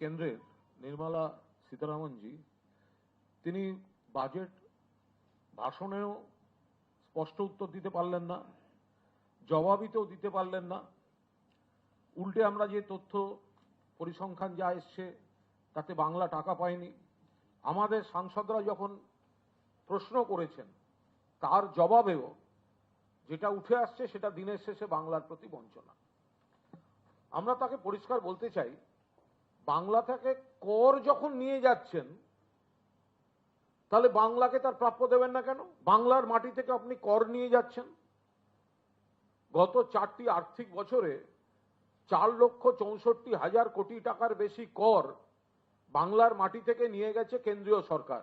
কেন্দ্রের নির্মলা সীতারামনজি, তিনি বাজেট ভাষণেও স্পষ্ট উত্তর দিতে পারলেন না, জবাবিতেও দিতে পারলেন না। উল্টে আমরা যে তথ্য পরিসংখ্যান যা এসছে, তাতে বাংলা টাকা পায়নি। আমাদের সাংসদরা যখন প্রশ্ন করেছেন, তার জবাবেও যেটা উঠে আসছে সেটা দিনের শেষে বাংলার প্রতি বঞ্চনা। আমরা তাকে পরিষ্কার বলতে চাই বাংলা থেকে কর যখন নিয়ে যাচ্ছেন, তাহলে বাংলাকে তার প্রাপ্য দেবেন না কেন? বাংলার মাটি থেকে আপনি কর নিয়ে যাচ্ছেন। গত চারটি আর্থিক বছরে চার লক্ষ চৌষট্টি হাজার কোটি টাকার বেশি কর বাংলার মাটি থেকে নিয়ে গেছে কেন্দ্রীয় সরকার।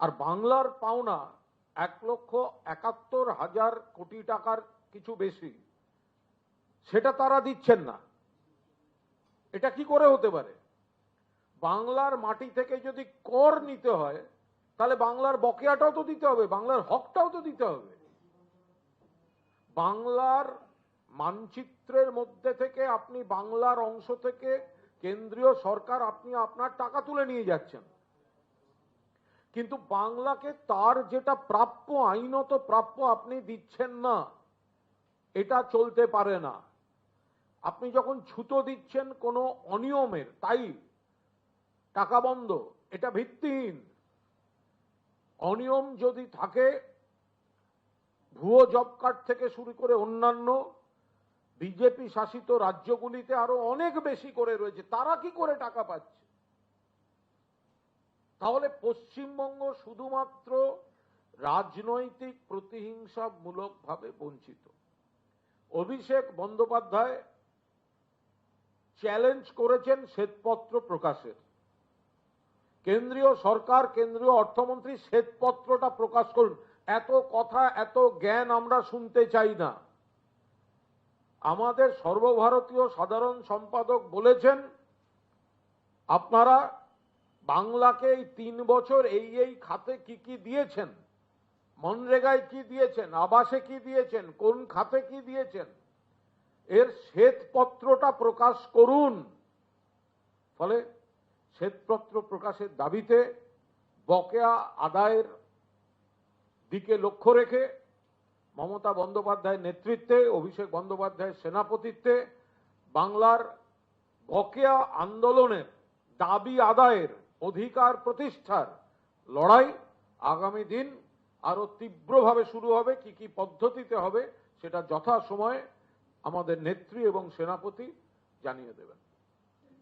আর বাংলার পাওনা এক লক্ষ একাত্তর হাজার কোটি টাকার কিছু বেশি, সেটা তারা দিচ্ছেন না। এটা কি করে হতে পারে? বাংলার মাটি থেকে যদি কর নিতে হয়, তাহলে বাংলার বকেয়াটাও তো দিতে হবে, বাংলার হকটাও তো দিতে হবে। বাংলার মানচিত্রের মধ্যে থেকে আপনি বাংলার অংশ থেকে কেন্দ্রীয় সরকার আপনি আপনার টাকা তুলে নিয়ে যাচ্ছেন। কিন্তু বাংলাকে তার যেটা প্রাপ্য, আইনত প্রাপ্য আপনি দিচ্ছেন না, এটা চলতে পারে না। আপনি যখন ছুতো দিচ্ছেন কোনো অনিয়মের, তাই টাকা বন্ধ, এটা ভিত্তিহীন। অনিয়ম যদি থাকে, ভুয়ো জব কার্ড থেকে শুরু করে অন্যান্য বিজেপি শাসিত রাজ্যগুলিতে আরও অনেক বেশি করে রয়েছে, তারা কি করে টাকা পাচ্ছে? তাহলে পশ্চিমবঙ্গ শুধুমাত্র রাজনৈতিক প্রতিহিংসামূলক ভাবে বঞ্চিত। অভিষেক বন্দ্যোপাধ্যায় চ্যালেঞ্জ করেছেন শ্বেতপত্র প্রকাশের। কেন্দ্রীয় সরকার, কেন্দ্রীয় অর্থমন্ত্রী শ্বেতপত্রটা প্রকাশ করুন। এত কথা, এত জ্ঞান আমরা শুনতে চাই না। আমাদের সর্বভারতীয় সাধারণ সম্পাদক বলেছেন, আপনারা বাংলাকে এই তিন বছর এই এই খাতে কি কি দিয়েছেন? মনরেগায় কি দিয়েছেন? আবাসে কি দিয়েছেন? কোন খাতে কি দিয়েছেন? এর শ্বেতপত্রটা প্রকাশ করুন। ফলে শ্বেতপত্র প্রকাশের দাবিতে বকেয়া আদায়ের দিকে লক্ষ্য রেখে মমতা বন্দ্যোপাধ্যায়ের নেতৃত্বে, অভিষেক বন্দ্যোপাধ্যায়ের সেনাপতিত্বে বাংলার বকেয়া আন্দোলনের দাবি আদায়ের অধিকার প্রতিষ্ঠার লড়াই আগামী দিন আরও তীব্রভাবে শুরু হবে, কি কি পদ্ধতিতে হবে সেটা যথা সময়ে আমাদের নেত্রী এবং সেনাপতি জানিয়ে দেবেন।